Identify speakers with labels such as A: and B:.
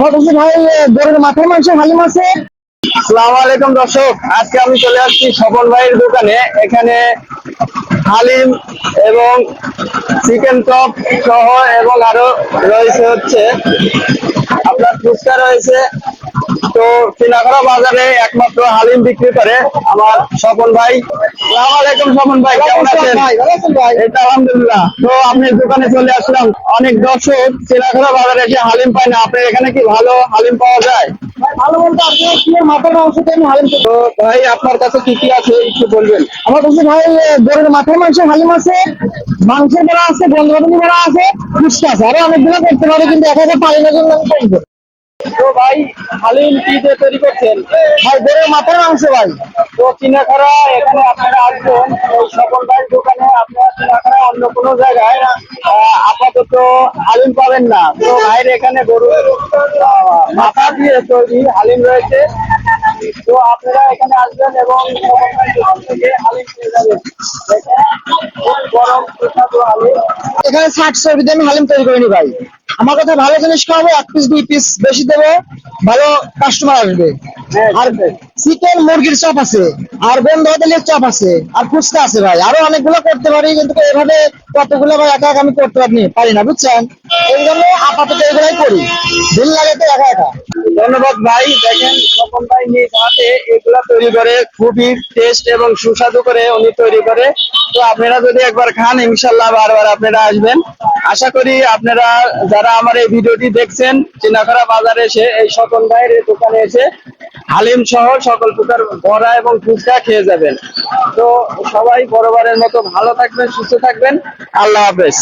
A: আমার কাছে ভাই গরুর মাথার মাংস হালিম আছে।
B: আসসালামু আলাইকুম দর্শক, আজকে আমি চলে আসছি স্বপন ভাইয়ের দোকানে। এখানে হালিম এবং চিকেন চপ সহ এবং আরও রয়েছে হচ্ছে, আপনার ফুচকা রয়েছে তো চিনাখড়া বাজারে একমাত্র হালিম বিক্রি করে আমার স্বপন ভাই। আসসালামু আলাইকুম স্বপন ভাই কেমন আছেন? এটা আলহামদুলিল্লাহ। তো আপনি দোকানে চলে আসলাম। অনেক দর্শক চিনাখড়া বাজারে এসে হালিম পায় না। আপনার এখানে কি ভালো হালিম পাওয়া যায়?
A: ভালো বলতে আপনি কি মাথার মাংস আমি হালিম
B: তো ভাই আপনার কাছে কি কি আছে একটু বলবেন?
A: আমার কাছে ভাই গরুর মাথার মাংস হালিম আছে মাংসের বড়া আছে বড়া আছে ফুচকা আছে। আরও অনেকগুলো করতে পারে কিন্তু একা একা পারি জন্য আমি
B: তো ভাই হালিম কি দিয়ে তৈরি করছেন?
A: ভাই গরুর মাথার মাংস ভাই।
B: তো চিনাখারা এখানে আপনারা আসবেন। এই সকল ভাই দোকানে আপনারা চিনাখারা অন্য কোনো জায়গায় আপাতত হালিম পাবেন না। তো ভাইয়ের এখানে গরুর মাথা দিয়ে তৈরি হালিম রয়েছে। তো আপনারা এখানে আসবেন এবং হালিম পেয়ে যাবেন। গরম হালিম।
A: এখানে ষাট চর্বি আমি হালিম তৈরি করিনি ভাই। আমার কথা ভালো জিনিস খাওয়াবো, এক পিস দুই পিস বেশি দেবো, ভালো কাস্টমার আসবে। আর চিকেন মুরগির চপ আছে, আর বন্ধ হোটেলের চপ আছে, আর ফুচকা আছে ভাই। আরও অনেকগুলো করতে পারি, কিন্তু এভাবে কতগুলো ভাই একা আমি করতে পারি পারি না, বুঝছেন? এই জন্য আপাতত এগুলাই করি। দিন লাগে তো একা একা।
B: ধন্যবাদ ভাই। দেখেন, স্বপন ভাই নিজ হাতে এগুলা তৈরি করে, খুবই টেস্ট এবং সুস্বাদু করে উনি তৈরি করে। তো আপনারা যদি একবার খান, ইনশাল্লাহ বারবার আপনারা আসবেন। আশা করি আপনারা যারা আমার এই ভিডিওটি দেখছেন, চিনাখরা বাজারে এসে, এই স্বপন ভাইয়ের দোকানে এসে হালিম সহ সকল প্রকার বড়া এবং ফুচকা খেয়ে যাবেন। তো সবাই বরাবরের মতো ভালো থাকবেন, সুস্থ থাকবেন। আল্লাহ হাফেজ।